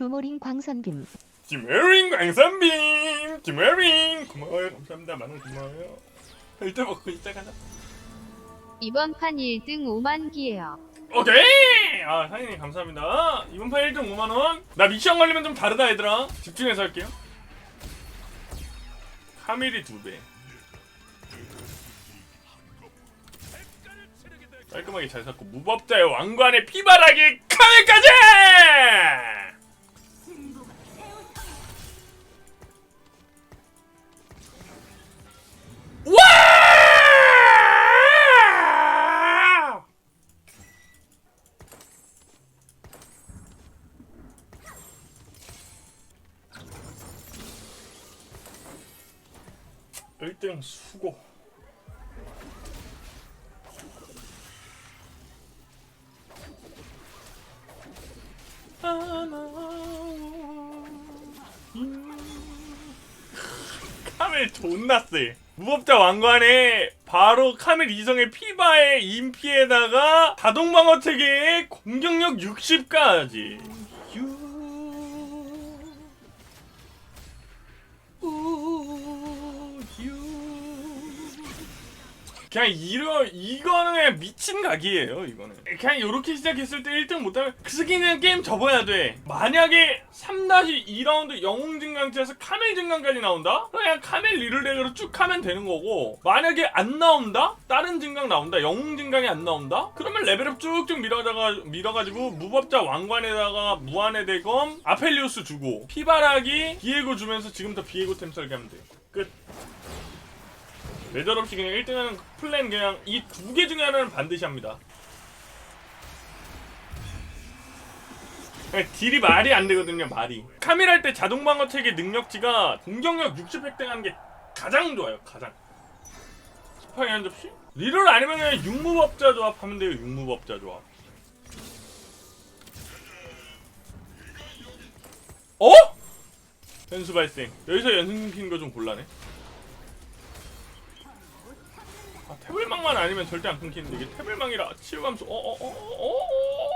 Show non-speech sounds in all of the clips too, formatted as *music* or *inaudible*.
두모린 광선빔 지메링 광선빔 지메링 고마워요. 감사합니다. 만원 고마워요. 일단 먹고 시작하자. 이번 판 1등 5만 기예요. 오케이! 아 사장님 감사합니다. 이번 판 1등 5만원. 나 미션 걸리면 좀 다르다 얘들아. 집중해서 할게요. 카밀이 2배. 깔끔하게 잘 샀고 무법자의 왕관의 피바라기 카밀까지 일등 수고. 카멜 존나 세. 무법자 왕관에 바로 카멜 이성의 피바의 인피에다가 자동 방어 체계에 공격력 60까지. 그냥 이러 이거는 그냥 미친 각이에요 이거는 그냥 이렇게 시작했을 때 1등 못하면 그 스킨은 게임 접어야 돼 만약에 3-2라운드 영웅 증강체에서 카멜 증강까지 나온다? 그냥 카멜 리를렉으로 쭉 하면 되는 거고 만약에 안 나온다? 다른 증강 나온다 영웅 증강이 안 나온다? 그러면 레벨업 쭉쭉 밀어다가 밀어가지고 무법자 왕관에다가 무한의 대검 아펠리우스 주고 피바라기 비에고 주면서 지금부터 비에고 템 설계하면 돼 끝 매달 없이 그냥 1등하는 플랜 그냥 이 두 개 중에 하나는 반드시 합니다. 그냥 딜이 말이 안 되거든요, 말이. 카밀 때 자동 방어 체계 능력치가 공격력 60 획득하는 게 가장 좋아요, 가장. 스파이 한 접시? 리롤 아니면 그냥 육무법자 조합 하면 돼요, 육무법자 조합. 어? 변수 발생. 여기서 연승 피는 거 좀 곤란해. 태블망만 아니면 절대 안 끊기는데 이게 태블망이라 치유감수 어어어어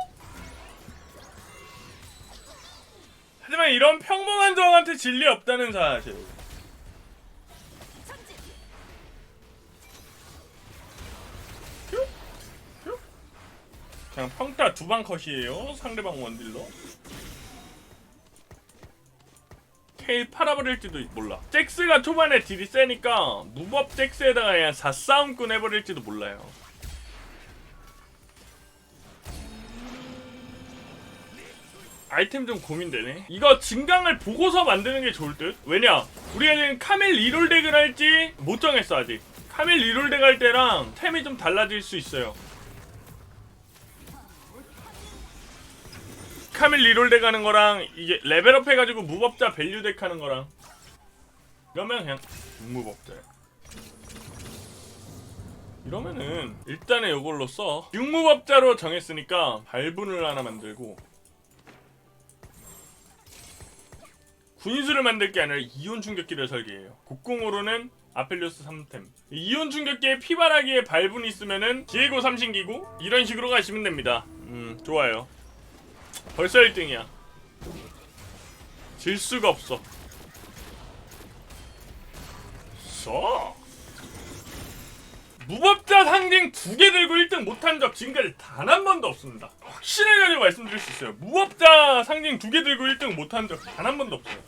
하지만 이런 평범한 적한테 진리 없다는 사실? 그냥 평타 두 방 컷이에요 상대방 원딜러 케일 팔아버릴지도 몰라. 잭스가 초반에 딜이 세니까 무법 잭스에다가 그냥 4싸움꾼 해버릴지도 몰라요. 아이템 좀 고민되네. 이거 증강을 보고서 만드는 게 좋을 듯? 왜냐? 지금 카멜 리롤 덱을 할지 못 정했어 아직. 카멜 리롤 덱 할 때랑 템이 좀 달라질 수 있어요. 카밀 리롤 덱 하는 거랑 이게 레벨업 해가지고 무법자 밸류 덱 하는 거랑 이러면 그냥 무법자야. 이러면은 일단은 이걸로 써. 육무법자로 정했으니까 발분을 하나 만들고 군인수를 만들 게 아니라 이온 충격기를 설계해요. 곡궁으로는 아펠리오스 3템. 이온 충격기에 피바라기에 발분이 있으면은 디에고 삼신기고 이런 식으로 가시면 됩니다. 음 좋아요 벌써 1등이야. 질 수가 없어. 써. 무법자 상징 두 개 들고 1등 못한 적 지금까지 단 한 번도 없습니다. 확신을 가지고 말씀드릴 수 있어요. 무법자 상징 두 개 들고 1등 못한 적 단 한 번도 없어요.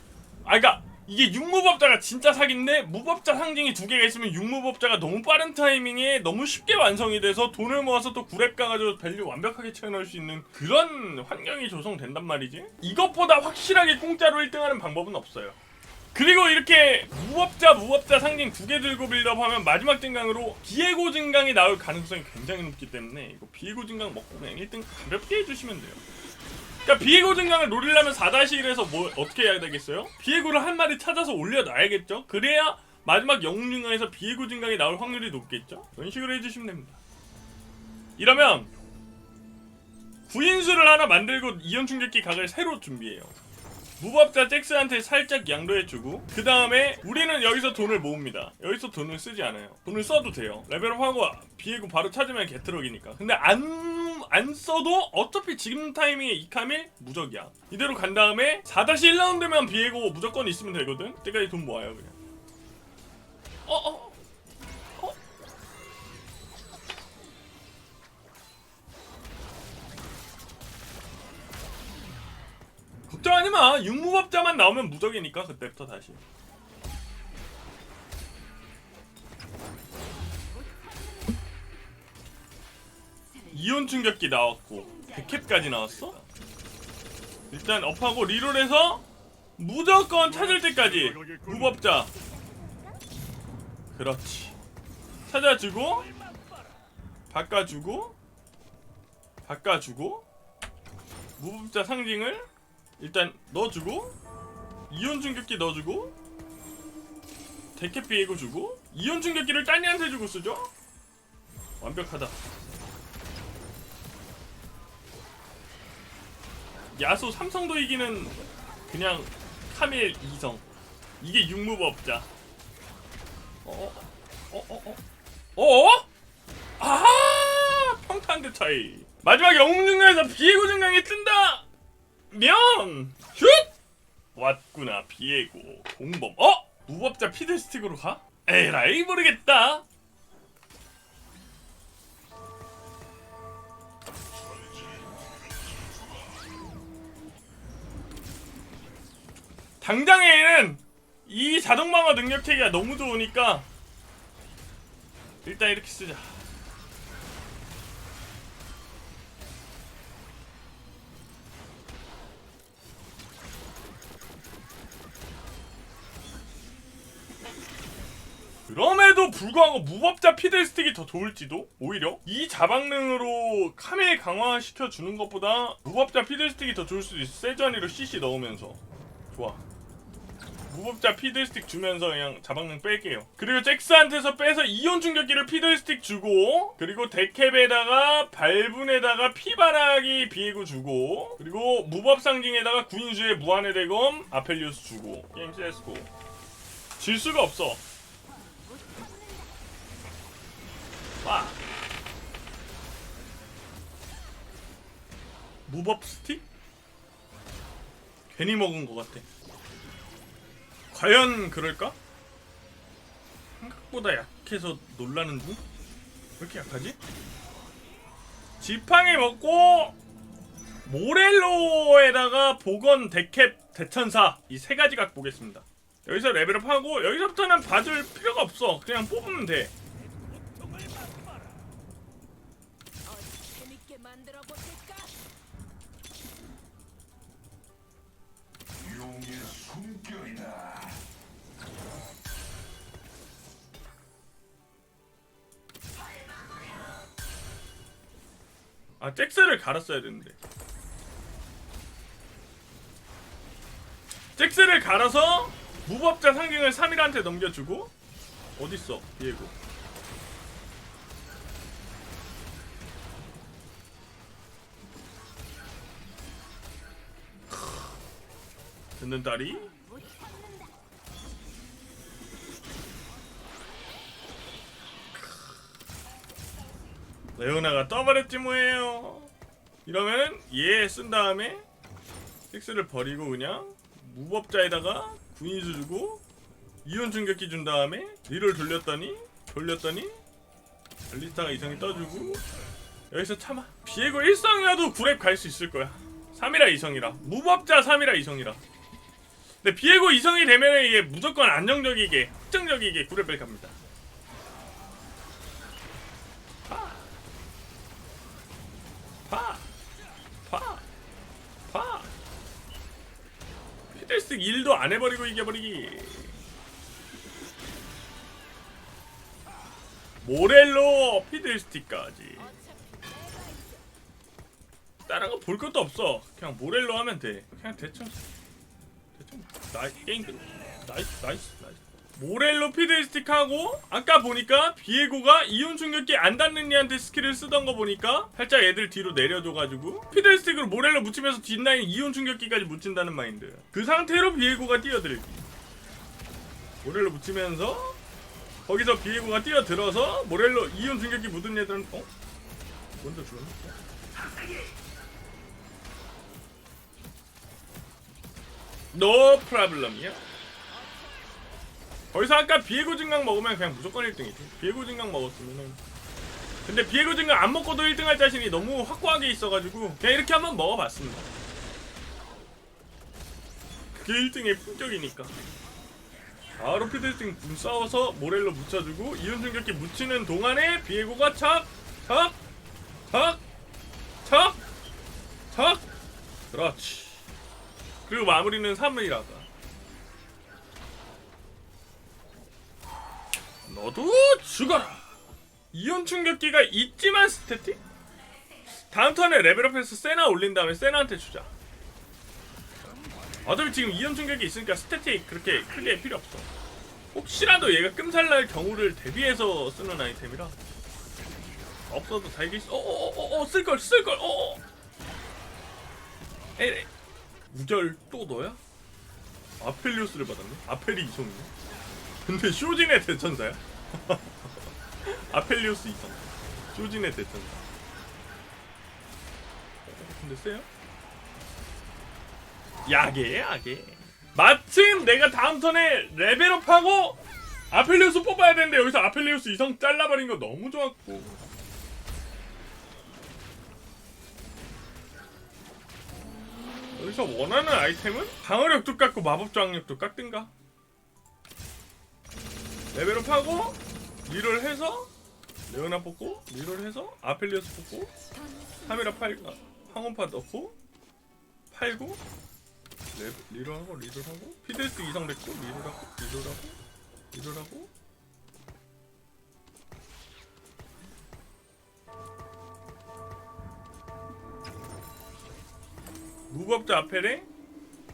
아, 그니까 이게 육무법자가 진짜 사기인데 무법자 상징이 두 개가 있으면 육무법자가 너무 빠른 타이밍에 너무 쉽게 완성이 돼서 돈을 모아서 또 구랩 가가지고 밸류 완벽하게 채워넣을 수 있는 그런 환경이 조성된단 말이지. 이것보다 확실하게 공짜로 1등하는 방법은 없어요. 그리고 이렇게 무법자 무법자 상징 두 개 들고 빌드업하면 마지막 증강으로 비에고 증강이 나올 가능성이 굉장히 높기 때문에 이거 비에고 증강 먹고 그냥 1등 가볍게 해주시면 돼요 그러니까 비에고 증강을 노리려면 4-1에서 뭐 어떻게 해야 되겠어요? 비에고를 한 마리 찾아서 올려놔야겠죠? 그래야 마지막 영웅 증강에서 비에고 증강이 나올 확률이 높겠죠? 그런 식으로 해주시면 됩니다. 이러면 구인수를 하나 만들고 이온 충격기 각을 새로 준비해요. 무법자 잭스한테 살짝 양도해주고 그 다음에 우리는 여기서 돈을 모읍니다. 여기서 돈을 쓰지 않아요. 돈을 써도 돼요. 레벨업하고 비에고 바로 찾으면 개트럭이니까. 근데 안 안 써도 어차피 지금 타이밍에 이카밀 무적이야. 이대로 간 다음에 4-1라운드면 비에고 무조건 있으면 되거든. 그때까지 돈 모아요 그냥. 어 어. 어. 걱정하지 마. 육무법자만 나오면 무적이니까 그때부터 다시. 이온 충격기 나왔고 백캡까지 나왔어? 일단 업하고 리롤해서 무조건 찾을 때까지 무법자 그렇지 찾아주고 바꿔주고 바꿔주고 무법자 상징을 일단 넣어주고 이온 충격기 넣어주고 데캡 비에고 주고 이온 충격기를 딴이한테 주고 쓰죠? 완벽하다. 야수 삼성도 이기는 그냥 카밀 2성. 이게 육무법자. 어어어어어? 어, 어, 어? 아 평탄대 차이. 마지막 영웅 중간에서 비에고 중간이 뜬다 면 슛! 왔구나 비에고 공범 어? 무법자 피드스틱으로 가? 에라이 모르겠다 당장에는 이 자동 방어 능력 체계가 너무 좋으니까 일단 이렇게 쓰자. 그럼에도 불구하고 무법자 피들스틱이 더 좋을지도? 오히려? 이 자방능으로 카밀 강화시켜 주는 것보다 무법자 피들스틱이 더 좋을 수도 있어. 세전이로 CC 넣으면서. 좋아. 무법자 피들스틱 주면서 그냥 자방능 뺄게요. 그리고 잭스한테서 빼서 이온 충격기를 피들스틱 주고 그리고 데캡에다가 발분에다가 피바라기 비에고 주고 그리고 무법 상징에다가 구인수의 무한의 대검 아펠리우스 주고 게임 CS고. 질 수가 없어 와 무법 스틱? 괜히 먹은 것 같아 과연 그럴까? 생각보다 약해서 놀라는 중? 왜 이렇게 약하지? 지팡이 먹고 모렐로에다가 복원 데캡 대천사 이 세 가지 각 보겠습니다 여기서 레벨업하고 여기서부터는 봐줄 필요가 없어 그냥 뽑으면 돼 아 잭스를 갈았어야 되는데. 잭스를 갈아서 무법자 상징을 3일한테 넘겨주고 어딨어 비에고. 듣는 딸이 레오나가 떠버렸지 뭐예요. 이러면은 얘쓴 다음에 섹스를 버리고 그냥 무법자에다가 군인수 주고 이온 충격기 준 다음에 리를 돌렸더니 돌렸더니 알리스타가 이성이 떠주고 여기서 참아. 비에고 1성이라도 9렙 갈수 있을 거야. 3이라 이성이라. 무법자 3이라 이성이라. 근데 비에고 이성이 되면 이게 무조건 안정적이게 확정적이게 9렙을 갑니다 피들스틱 1도 안 해버리고 이겨버리기. 모렐로 피들스틱까지. 다른 거 볼 것도 없어. 그냥 모렐로 하면 돼. 그냥 대충. 대충. 나이 게임 끝. 나이스 나이스 나이스 모렐로 피드스틱하고 아까 보니까 비에고가 이온 충격기 안 닿는 이한테 스킬을 쓰던 거 보니까 살짝 애들 뒤로 내려줘가지고 피드스틱으로 모렐로 묻히면서 뒷라인 이온 충격기까지 묻힌다는 마인드 그 상태로 비에고가 뛰어들기 모렐로 묻히면서 거기서 비에고가 뛰어들어서 모렐로 이온 충격기 묻은 애들은 어? 먼저 죽었네 노 프라블럼이야. 거기서 아까 비에고 증강 먹으면 그냥 무조건 1등이지. 비에고 증강 먹었으면은. 근데 비에고 증강 안 먹고도 1등 할 자신이 너무 확고하게 있어가지고 그냥 이렇게 한번 먹어봤습니다. 그게 1등의 품격이니까. 바로 피드스팅 군 싸워서 모렐로 묻혀주고 이윤 충격기 묻히는 동안에 비에고가 척! 척! 척! 척! 척! 그렇지. 그리고 마무리는 3이라가 너도 죽어라 이온 충격기가 있지만 스태틱? 다음 턴에 레벨업해서 세나 올린 다음에 세나한테 주자 어차피 지금 이온 충격기 있으니까 스태틱 그렇게 크게 필요 없어 혹시라도 얘가 끔살날 경우를 대비해서 쓰는 아이템이라 없어도 수 어어어어 쓸걸 쓸걸 어어 에이 우결 또 너야? 아펠리오스를 받았네? 아펠이 이성이네? 근데 쇼진의 대천사야? *laughs* 아펠리오스 이성. 쇼진의 대천사 어, 근데 세요? 야게 야게. 마침 내가 다음 턴에 레벨업하고 아펠리오스 뽑아야 되는데 여기서 아펠리오스 이성 잘라버린 거 너무 좋았고. 여기서 원하는 아이템은? 방어력도 깎고 마법 저항력도 깎든가 레벨업 하고 리롤 해서 레오나 뽑고 리롤 해서 아펠리오스 뽑고 카메라 팔 아, 황혼파 넣고 팔고 레, 리롤하고 리롤하고 피데스 이상 됐고 리롤하고 리롤하고 리롤하고. 무법자 아펠에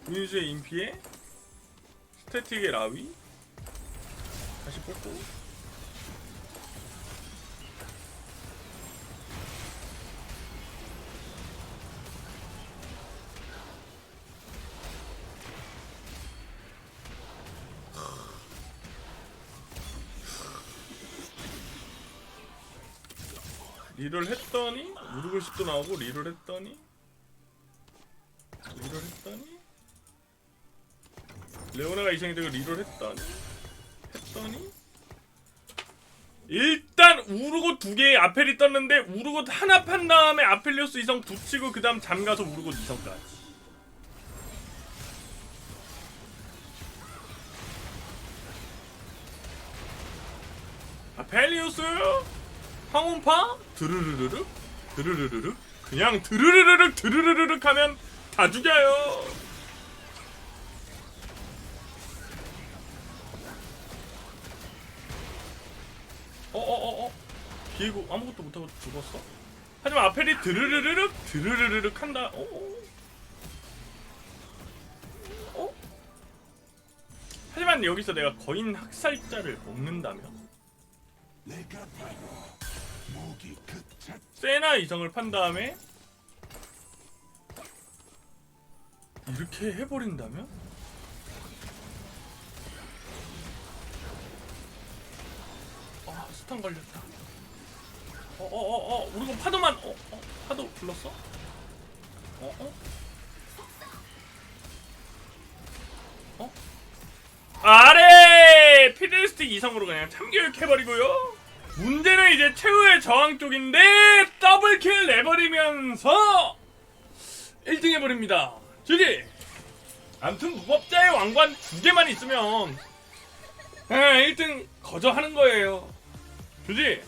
분수의 인피에 스태틱의 라위 다시 뽑고. 리롤 했더니 우르글십도 나오고 리롤 했더니 리롤 했더니 레오나가 이상이 되고 리롤 했더니 했더니? 일단 우르고 두 개의 아펠이 떴는데 우르고 하나 판 다음에 아펠리오스 이성 붙이고 그 다음 잠가서 우르고 이성까지. 아펠리오스? 황혼파? 드르르르륵? 드르르르륵? 그냥 드르르르륵 드르르르륵 하면 다 죽여요 어어어어 비에고 아무것도 못하고 죽었어? 하지만 아펠이 드르르르륵 드르르르륵 한다 어? 어? 하지만 여기서 내가 거인 학살자를 먹는다면. 세나 이성을 판 다음에 이렇게 해버린다면? 스탄 걸렸다 어 어 어 어 우리 거 파도만 어, 어 파도 불렀어? 어 어? 어? 아래 피들스틱 이성으로 그냥 참교육해버리고요 문제는 이제 최후의 저항 쪽인데 더블킬 내버리면서 1등 해버립니다 주지 암튼 무법자의 왕관 두 개만 있으면 에 1등 거저 하는 거예요 주지